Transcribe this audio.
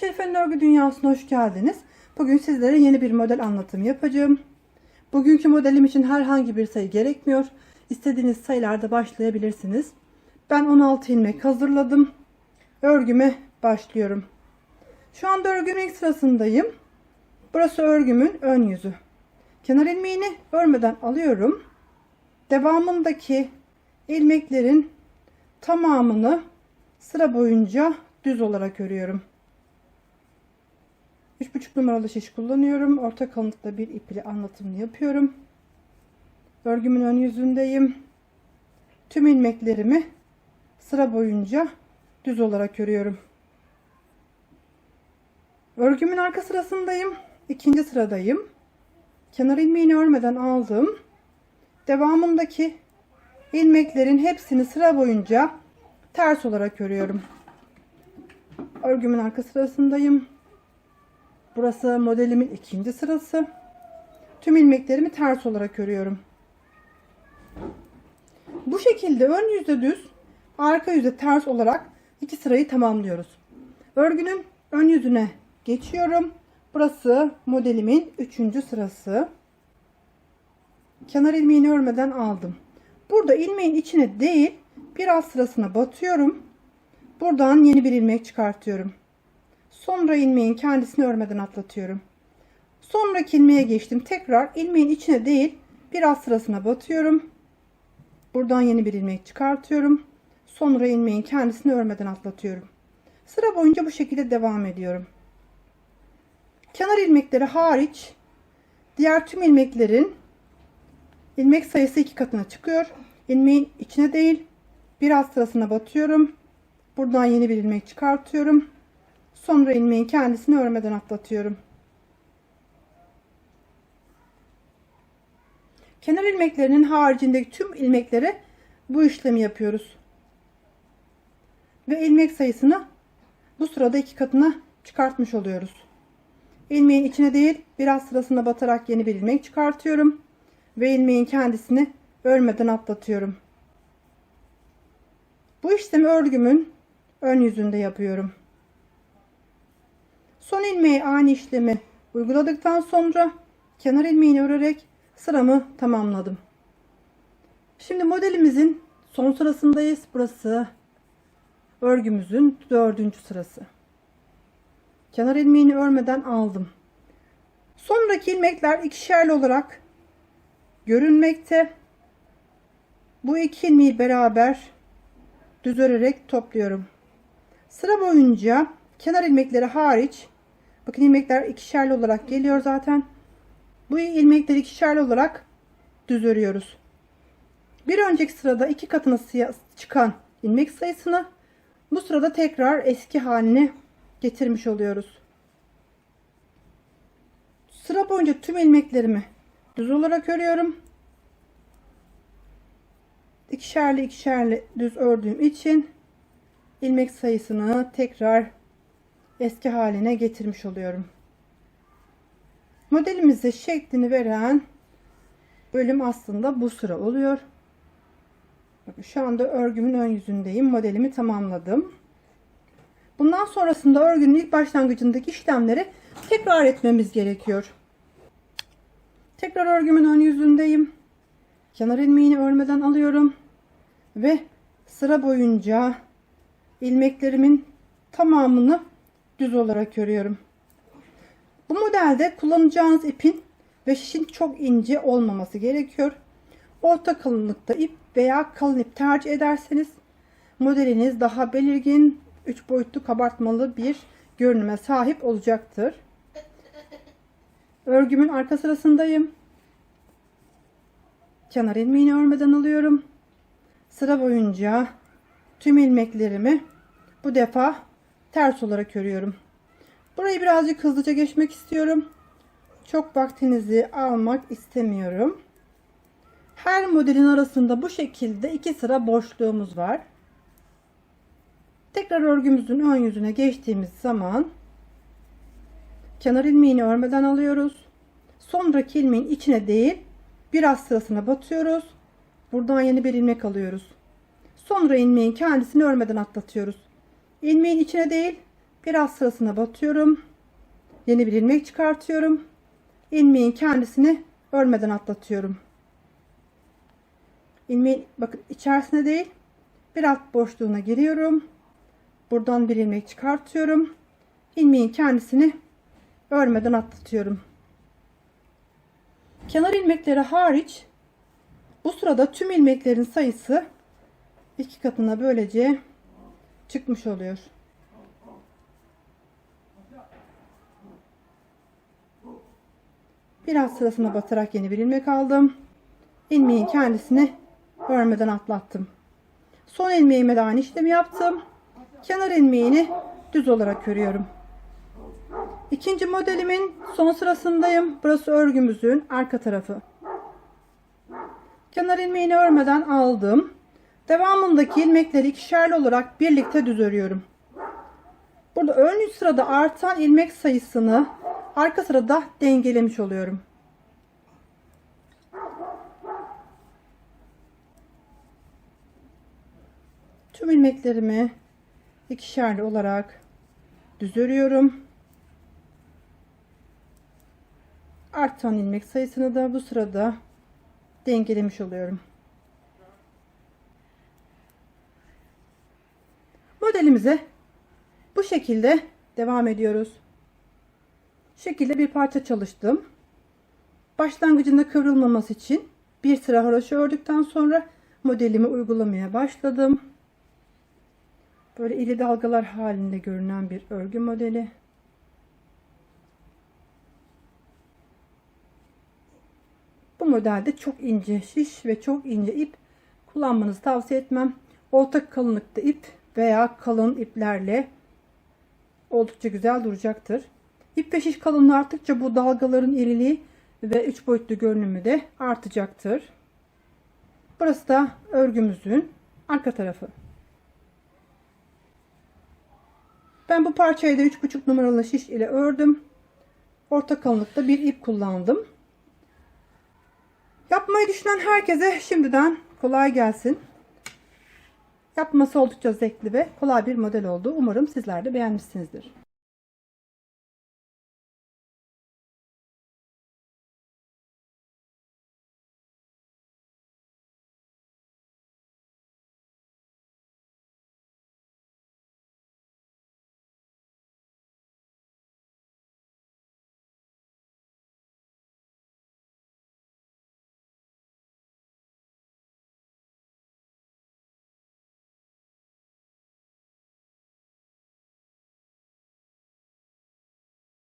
Şerife'nin örgü dünyasına hoş geldiniz. Bugün sizlere yeni bir model anlatımı yapacağım. Bugünkü modelim için herhangi bir sayı gerekmiyor. İstediğiniz sayılarda başlayabilirsiniz. Ben 16 ilmek hazırladım. Örgüme başlıyorum. Şu anda örgümün ilk sırasındayım. Burası örgümün ön yüzü. Kenar ilmeğini örmeden alıyorum. Devamındaki ilmeklerin tamamını sıra boyunca düz olarak örüyorum. 3,5 numaralı şiş kullanıyorum. Orta kalınlıkta bir ip ile anlatımını yapıyorum. Örgümün ön yüzündeyim. Tüm ilmeklerimi sıra boyunca düz olarak örüyorum. Örgümün arka sırasındayım. ikinci sıradayım. Kenar ilmeğini örmeden aldım. Devamındaki ilmeklerin hepsini sıra boyunca ters olarak örüyorum. Örgümün arka sırasındayım. Burası modelimin ikinci sırası. Tüm ilmeklerimi ters olarak örüyorum. Bu şekilde ön yüzde düz, arka yüzde ters olarak iki sırayı tamamlıyoruz. Örgünün ön yüzüne geçiyorum. Burası modelimin üçüncü sırası. Kenar ilmeğini örmeden aldım. Burada ilmeğin içine değil, biraz sırasına batıyorum. Buradan yeni bir ilmek çıkartıyorum. Sonra ilmeğin kendisini örmeden atlatıyorum. Sonraki ilmeğe geçtim. Tekrar ilmeğin içine değil biraz sırasına batıyorum. Buradan yeni bir ilmek çıkartıyorum. Sonra ilmeğin kendisini örmeden atlatıyorum. Sıra boyunca bu şekilde devam ediyorum. Kenar ilmekleri hariç diğer tüm ilmeklerin ilmek sayısı iki katına çıkıyor. İlmeğin içine değil biraz sırasına batıyorum. Buradan yeni bir ilmek çıkartıyorum. Sonra ilmeğin kendisini örmeden atlatıyorum. Kenar ilmeklerinin haricindeki tüm ilmeklere bu işlemi yapıyoruz. Ve ilmek sayısını bu sırada iki katına çıkartmış oluyoruz. İlmeğin içine değil biraz sırasına batarak yeni bir ilmek çıkartıyorum. Ve ilmeğin kendisini örmeden atlatıyorum. Bu işlemi örgümün ön yüzünde yapıyorum. Son ilmeği aynı işlemi uyguladıktan sonra kenar ilmeğini örerek sıramı tamamladım. Şimdi modelimizin son sırasındayız. Burası örgümüzün dördüncü sırası. Kenar ilmeğini örmeden aldım. Sonraki ilmekler ikişerli olarak görünmekte. Bu iki ilmeği beraber düz örerek topluyorum. Sıra boyunca kenar ilmekleri hariç bakın ilmekler ikişerli olarak geliyor zaten. Bu ilmekleri ikişerli olarak düz örüyoruz. Bir önceki sırada iki katına çıkan ilmek sayısını bu sırada tekrar eski haline getirmiş oluyoruz. Sıra boyunca tüm ilmeklerimi düz olarak örüyorum. İkişerli ikişerli düz ördüğüm için ilmek sayısını tekrar eski haline getirmiş oluyorum. Modelimize şeklini veren bölüm aslında bu sıra oluyor. Bakın şu anda örgümün ön yüzündeyim. Modelimi tamamladım. Bundan sonrasında örgünün ilk başlangıcındaki işlemleri tekrar etmemiz gerekiyor. Tekrar örgümün ön yüzündeyim. Kenar ilmeğini örmeden alıyorum ve sıra boyunca ilmeklerimin tamamını düz olarak örüyorum. Bu modelde kullanacağınız ipin ve şişin çok ince olmaması gerekiyor. Orta kalınlıkta ip veya kalın ip tercih ederseniz modeliniz daha belirgin, 3 boyutlu kabartmalı bir görünüme sahip olacaktır. Örgümün arka sırasındayım. Kenar ilmeğini örmeden alıyorum. Sıra boyunca tüm ilmeklerimi bu defa ters olarak örüyorum. Burayı birazcık hızlıca geçmek istiyorum. Çok vaktinizi almak istemiyorum. Her modelin arasında bu şekilde iki sıra boşluğumuz var. Tekrar örgümüzün ön yüzüne geçtiğimiz zaman kenar ilmeğini örmeden alıyoruz. Sonraki ilmeğin içine değil biraz sırasına batıyoruz. Buradan yeni bir ilmek alıyoruz. Sonra ilmeğin kendisini örmeden atlatıyoruz. İlmeğin içine değil Bir alt sırasına batıyorum. Yeni bir ilmek çıkartıyorum. İlmeğin kendisini örmeden atlatıyorum. İlmeğin bakın içerisine değil bir alt boşluğuna giriyorum. Buradan bir ilmek çıkartıyorum. İlmeğin kendisini örmeden atlatıyorum. Kenar ilmekleri hariç bu sırada tüm ilmeklerin sayısı iki katına böylece çıkmış oluyor. Biraz sırasına batarak yeni bir ilmek aldım. İlmeğin kendisini örmeden atlattım. Son ilmeğime de aynı işlemi yaptım. Kenar ilmeğini düz olarak örüyorum. İkinci modelimin son sırasındayım. Burası örgümüzün arka tarafı. Kenar ilmeğini örmeden aldım. Devamındaki ilmekleri ikişerli olarak birlikte düz örüyorum. Burada ön sırada artan ilmek sayısını arka sırada dengelemiş oluyorum. Tüm ilmeklerimi ikişerli olarak düz örüyorum. Artan ilmek sayısını da bu sırada dengelemiş oluyorum. Modelimize bu şekilde devam ediyoruz. Şu şekilde bir parça çalıştım. Başlangıcında kıvrılmaması için bir sıra haroşa ördükten sonra modelimi uygulamaya başladım. Böyle ili dalgalar halinde görünen bir örgü modeli. Bu modelde çok ince şiş ve çok ince ip kullanmanızı tavsiye etmem. Orta kalınlıkta ip veya kalın iplerle oldukça güzel duracaktır. İp ve şiş kalınlığı arttıkça bu dalgaların iriliği ve üç boyutlu görünümü de artacaktır. Burası da örgümüzün arka tarafı. Ben bu parçayı da 3,5 numaralı şiş ile ördüm. Orta kalınlıkta bir ip kullandım. Yapmayı düşünen herkese şimdiden kolay gelsin. Yapması oldukça zevkli ve kolay bir model oldu. Umarım sizler de beğenmişsinizdir.